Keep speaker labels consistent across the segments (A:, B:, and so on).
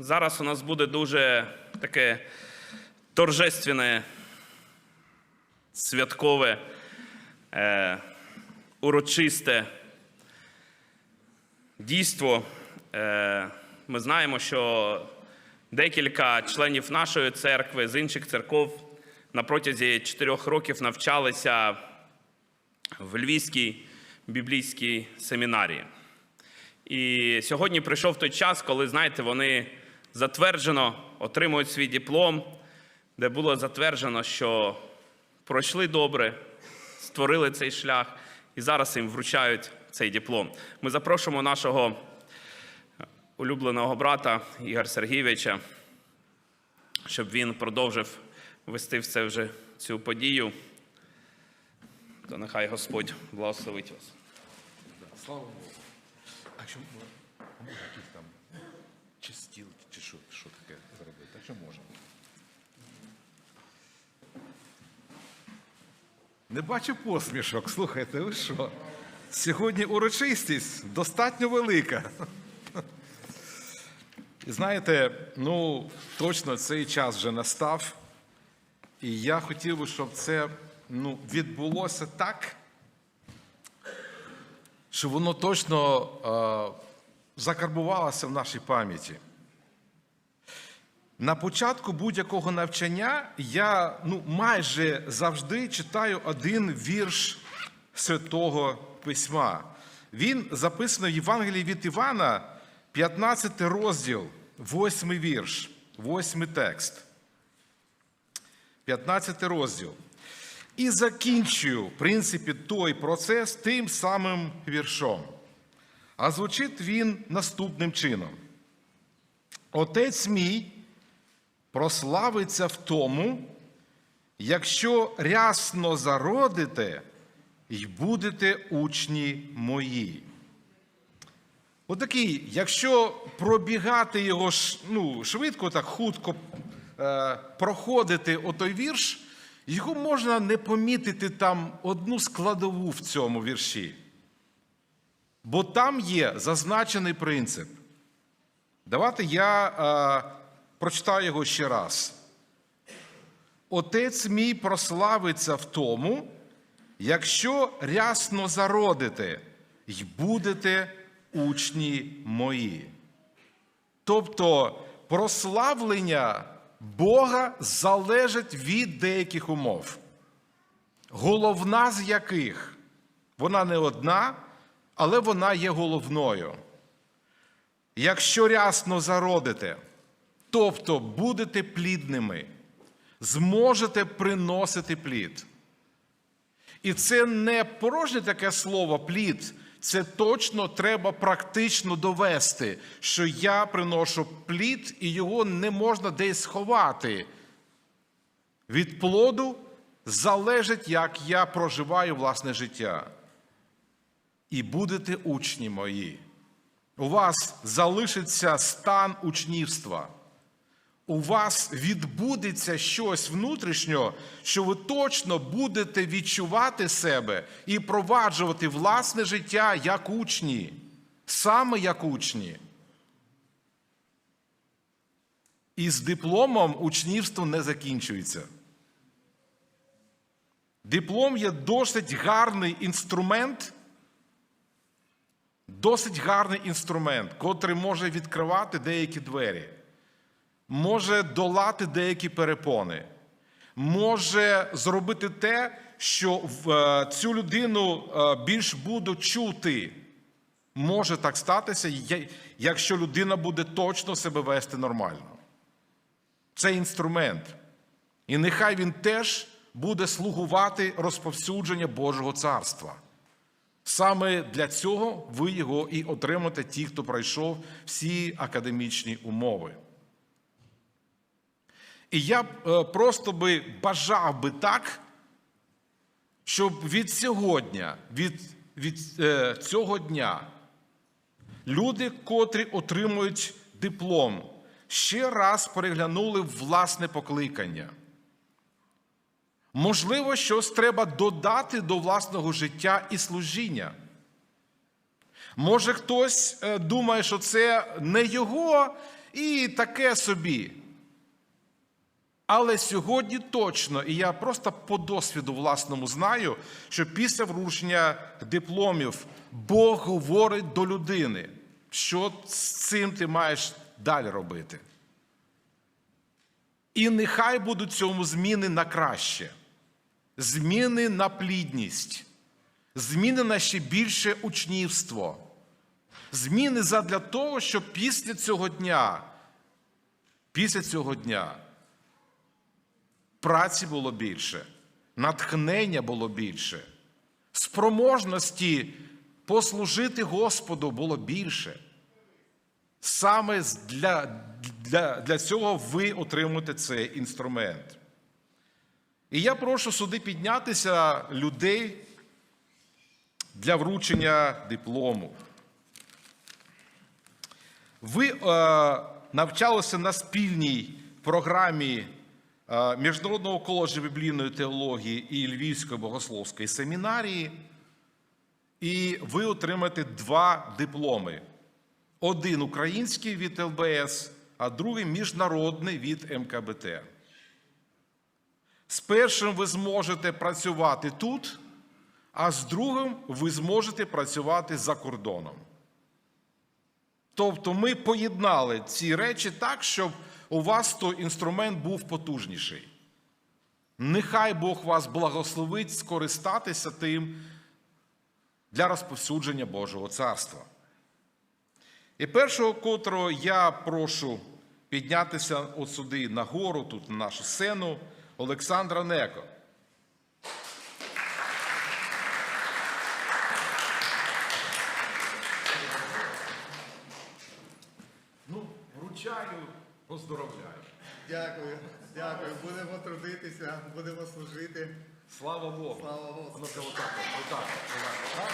A: зараз у нас буде дуже таке торжественне, святкове, е, урочисте дійство. Е, ми знаємо, що декілька членів нашої церкви з інших церков на протязі чотирьох років навчалися в Львівській біблійській семінарії. І сьогодні прийшов той час, коли, знаєте, вони затверджено отримують свій диплом, де було затверджено, що пройшли добре, створили цей шлях, і зараз їм вручають цей диплом. Ми запрошуємо нашого улюбленого брата Ігор Сергійовича, щоб він продовжив вести все вже цю подію. То нехай Господь благословить вас.
B: Слава Богу. А що ми- а може якісь там чи стіл, чи що, що таке зробити? А що можемо? Не бачу посмішок. Слухайте, ви що? Сьогодні урочистість достатньо велика. І знаєте, ну точно цей час вже настав. І я хотів би, щоб це ну, відбулося так, щоб воно точно е, закарбувалося в нашій пам'яті. На початку будь-якого навчання я ну, майже завжди читаю один вірш Святого Письма. Він записаний в Євангелії від Івана, 15 розділ, 8 вірш, 8 текст. 15 розділ. І закінчую, в принципі, той процес тим самим віршом. А звучить він наступним чином: Отець мій прославиться в тому, якщо рясно зародите й будете учні мої. Отакий, якщо пробігати його ну, швидко, так хутко е, проходити отой вірш, його можна не помітити там одну складову в цьому вірші. Бо там є зазначений принцип. Давайте я е, прочитаю його ще раз. Отець мій прославиться в тому, якщо рясно зародите й будете учні мої. Тобто прославлення Бога залежить від деяких умов, головна з яких вона не одна, але вона є головною. Якщо рясно зародите, тобто будете плідними, зможете приносити плід. І це не порожнє таке слово плід. Це точно треба практично довести, що я приношу плід, і його не можна десь сховати. Від плоду залежить, як я проживаю власне життя. І будете учні мої. У вас залишиться стан учнівства у вас відбудеться щось внутрішнього, що ви точно будете відчувати себе і проваджувати власне життя як учні, саме як учні. І з дипломом учнівство не закінчується. Диплом є досить гарний інструмент, досить гарний інструмент, котрий може відкривати деякі двері може долати деякі перепони, може зробити те, що е, цю людину е, більш будуть чути. Може так статися, якщо людина буде точно себе вести нормально. Це інструмент. І нехай він теж буде слугувати розповсюдження Божого царства. Саме для цього ви його і отримаєте, ті, хто пройшов всі академічні умови. І я е, просто би бажав би так, щоб від сьогодні, від, від е, цього дня, люди, котрі отримують диплом, ще раз переглянули власне покликання. Можливо, щось треба додати до власного життя і служіння. Може, хтось е, думає, що це не його, і таке собі. Але сьогодні точно, і я просто по досвіду власному знаю, що після вручення дипломів Бог говорить до людини, що з цим ти маєш далі робити. І нехай будуть цьому зміни на краще, зміни на плідність, зміни на ще більше учнівство, зміни задля того, щоб після цього дня, після цього дня праці було більше, натхнення було більше, спроможності послужити Господу було більше. Саме для, для, для цього ви отримуєте цей інструмент. І я прошу сюди піднятися людей для вручення диплому. Ви е, навчалися на спільній програмі Міжнародного коледжу біблійної теології і Львівської богословської семінарії, і ви отримаєте два дипломи: один український від ЛБС, а другий міжнародний від МКБТ. З першим ви зможете працювати тут, а з другим ви зможете працювати за кордоном. Тобто ми поєднали ці речі так, щоб у вас той інструмент був потужніший. Нехай Бог вас благословить скористатися тим для розповсюдження Божого царства. І першого, котрого я прошу піднятися от сюди нагору, тут на нашу сцену, Олександра Неко. Ну, вручаю, поздоровляю.
C: Дякую, дякую. Будемо трудитися, будемо служити.
B: Слава Богу.
C: Слава.
B: Ну-ка, отак, отак, отак.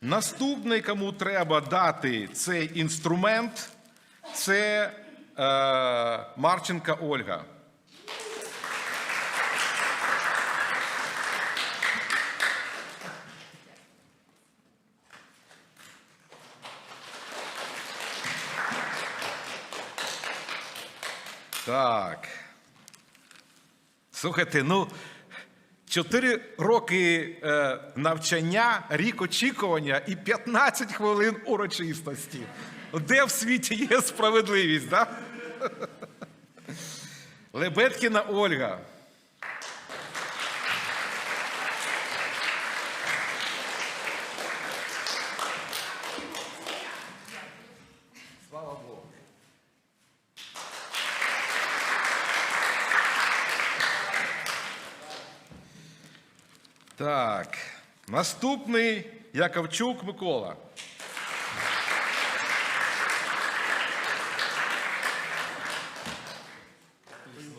B: Наступний, кому треба дати цей інструмент, це е, Марченка Ольга. Так. Слухайте, ну, чотири роки е, навчання, рік очікування і 15 хвилин урочистості. Де в світі є справедливість, да? Лебедкіна Ольга. Так. Наступний Яковчук Микола.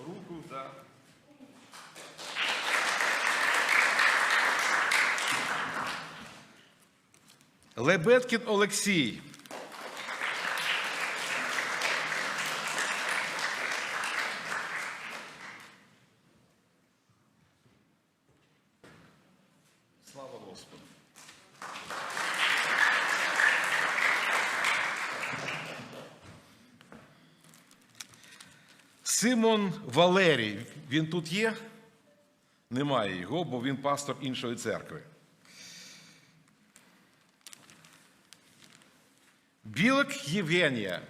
B: Руку. Лебедкін Олексій. Симон Валерій. Він тут є? Немає його, бо він пастор іншої церкви. Білик Євгенія.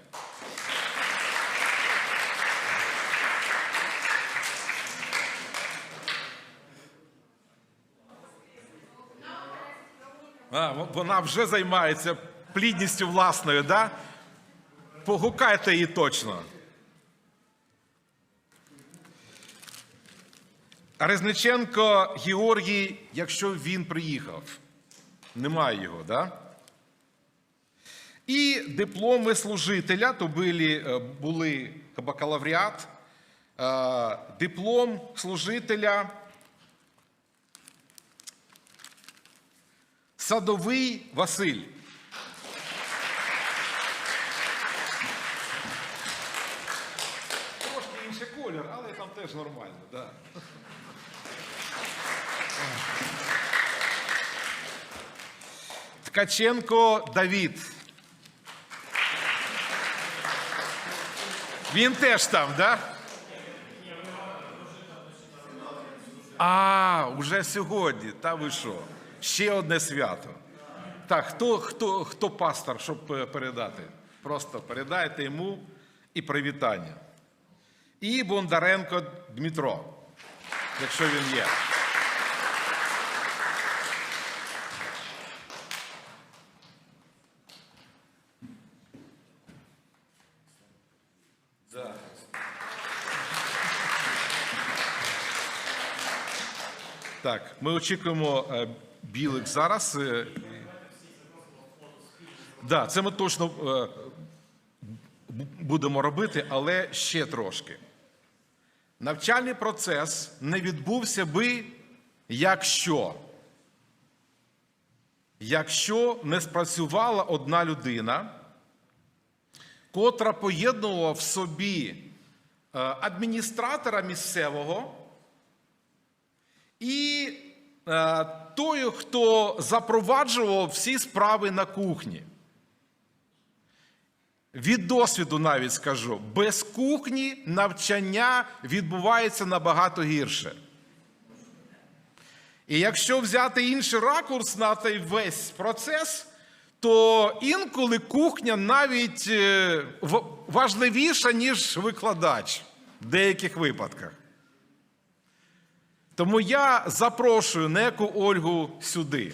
B: А, вона вже займається плідністю власною, да? Погукайте її точно. Резниченко Георгій, якщо він приїхав, немає його, да? І дипломи служителя, то були, е, були бакалавріат, е, диплом служителя Садовий Василь. Трошки інший колір, але там теж нормально. Да. Ткаченко Давід. Він теж там, да? А, уже сьогодні. Та ви що? Ще одне свято. Так, хто, хто, хто пастор, щоб е, передати? Просто передайте йому і привітання. І Бондаренко Дмитро, якщо він є. Так, ми очікуємо е, білих зараз. е, Да, це ми точно е, будемо робити, але ще трошки. Навчальний процес не відбувся би, якщо. Якщо не спрацювала одна людина, котра поєднувала в собі адміністратора місцевого і е, той, хто запроваджував всі справи на кухні. Від досвіду навіть скажу, без кухні навчання відбувається набагато гірше. І якщо взяти інший ракурс на цей весь процес, то інколи кухня навіть е, важливіша, ніж викладач в деяких випадках. Тому я запрошую неку Ольгу сюди.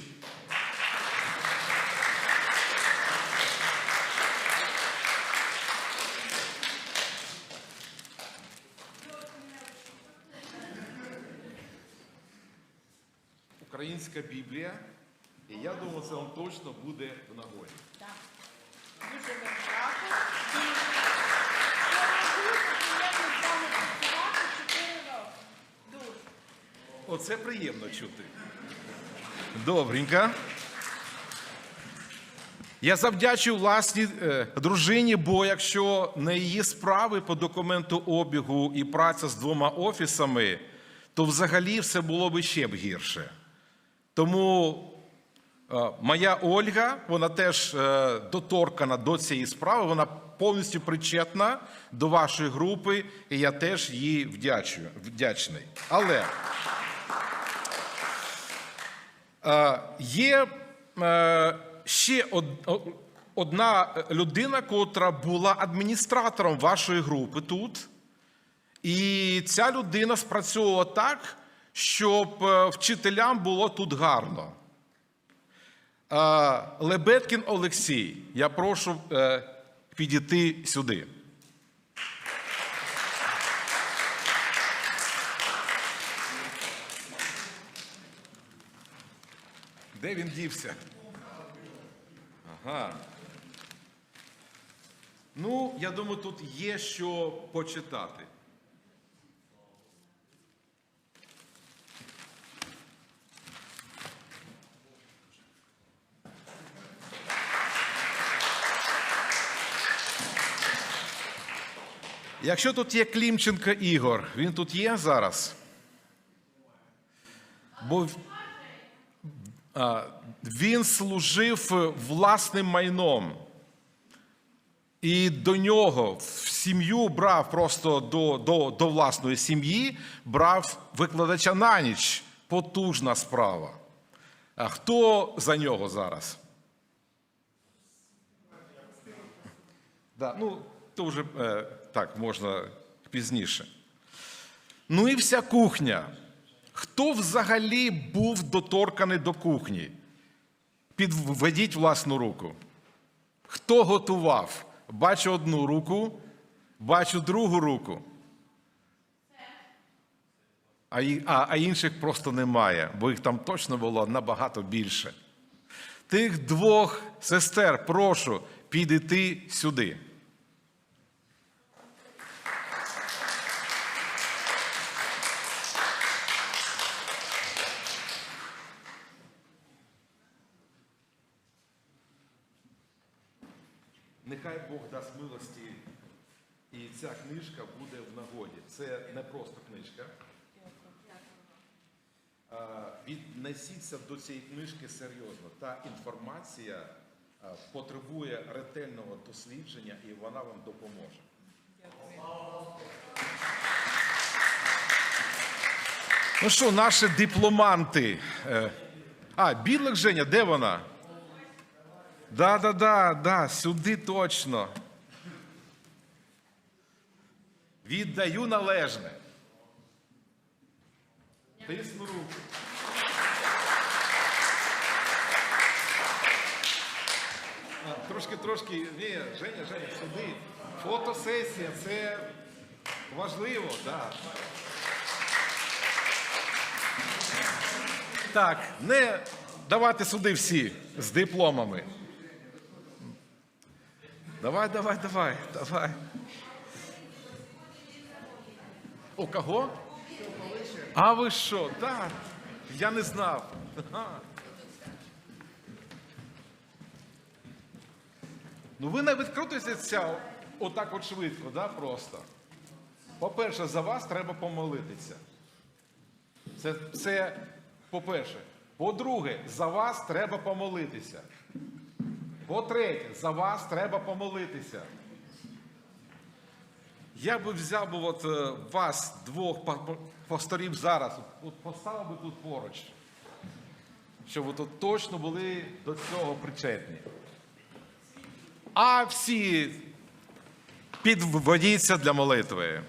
B: Українська Біблія, і я думаю, це вам точно буде в нагоді.
D: Дуже вам дякую. І я радію, що я з вами працювати 4 роки. Дуже.
B: Оце приємно чути. Добренько. Я завдячую власній е, дружині, бо якщо не її справи по документу обігу і праця з двома офісами, то взагалі все було б ще б гірше. Тому е, моя Ольга, вона теж е, доторкана до цієї справи, вона повністю причетна до вашої групи, і я теж їй вдячую, вдячний. Але Є е, ще одна людина, котра була адміністратором вашої групи тут. І ця людина спрацьовувала так, щоб е, вчителям було тут гарно. Е, Лебедкін Олексій, я прошу е, підійти сюди. Де він дівся? Ага. Ну, я думаю, тут є що почитати. Якщо тут є Клімченко Ігор, він тут є зараз? Бо він служив власним майном. І до нього в сім'ю брав просто до, до, до власної сім'ї, брав викладача на ніч. Потужна справа. А хто за нього зараз? Да, ну, то вже е, так можна пізніше. Ну і вся кухня. Хто взагалі був доторканий до кухні? Підведіть власну руку. Хто готував? Бачу одну руку, бачу другу руку. А, а, інших просто немає, бо їх там точно було набагато більше. Тих двох сестер прошу підійти сюди. Нехай Бог дасть милості, і ця книжка буде в нагоді. Це не просто книжка. Віднесіться до цієї книжки серйозно. Та інформація потребує ретельного дослідження, і вона вам допоможе. Ну що, наші дипломанти. е, А, Білик Женя, де вона? Да, да, да, да, сюди точно. Віддаю належне. Тисну руку. Трошки, трошки, ні, Женя, Женя, сюди. Фотосесія, це важливо, так. Так, не давайте сюди всі з дипломами. Давай, давай, давай, давай. У кого? А ви що? Так. Я не знав. Ну ви не відкрутитеся отак от швидко, да, просто. По-перше, за вас треба помолитися. Це, це по-перше. По-друге, за вас треба помолитися. По-третє, за вас треба помолитися. Я би взяв би от е, вас, двох па- па- пасторів зараз, от поставив би тут поруч, щоб ви тут точно були до цього причетні. А всі підводіться для молитви.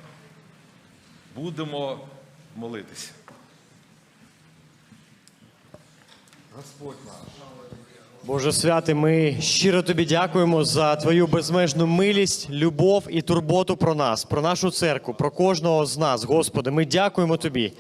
B: Будемо молитися. Господь наш.
E: Боже святий, ми щиро тобі дякуємо за твою безмежну милість, любов і турботу про нас, про нашу церкву, про кожного з нас, Господи. Ми дякуємо тобі.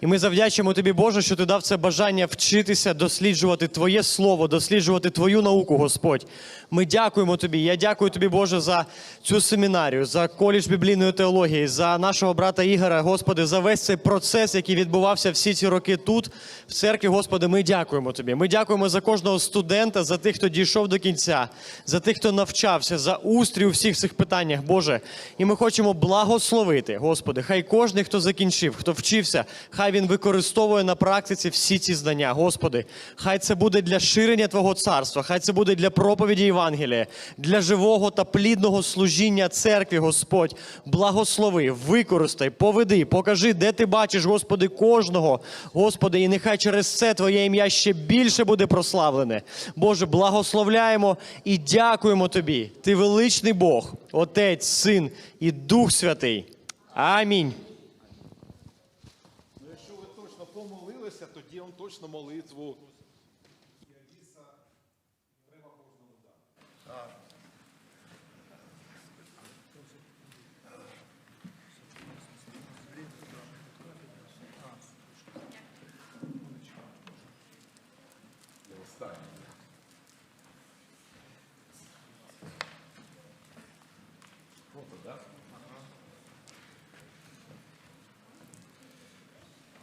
E: І ми завдячуємо тобі, Боже, що ти дав це бажання вчитися, досліджувати Твоє слово, досліджувати Твою науку, Господь. Ми дякуємо тобі. Я дякую тобі, Боже, за цю семінарію, за коледж біблійної теології, за нашого брата Ігора, Господи, за весь цей процес, який відбувався всі ці роки тут, в церкві, Господи. Ми дякуємо тобі. Ми дякуємо за кожного студента, за тих, хто дійшов до кінця, за тих, хто навчався, за устрій у всіх цих питаннях, Боже. І ми хочемо благословити, Господи. Хай кожен, хто закінчив, хто вчився, хай він використовує на практиці всі ці знання, Господи. Хай це буде для ширення Твого царства, хай це буде для проповіді Євангелія, для живого та плідного служіння церкві, Господь. Благослови, використай, поведи, покажи, де ти бачиш, Господи, кожного, Господи, і нехай через це Твоє ім'я ще більше буде прославлене. Боже, благословляємо і дякуємо Тобі. Ти величний Бог, Отець, Син і Дух Святий. Амінь.
B: Ну, якщо ви точно помолилися, тоді молитву.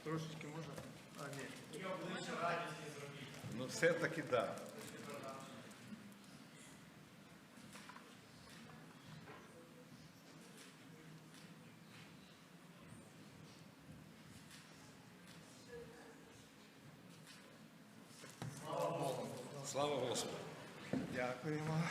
C: Трошечки може? А, ні.
B: Ну, все-таки так. Да. Слава Господу!
C: Дякуємо.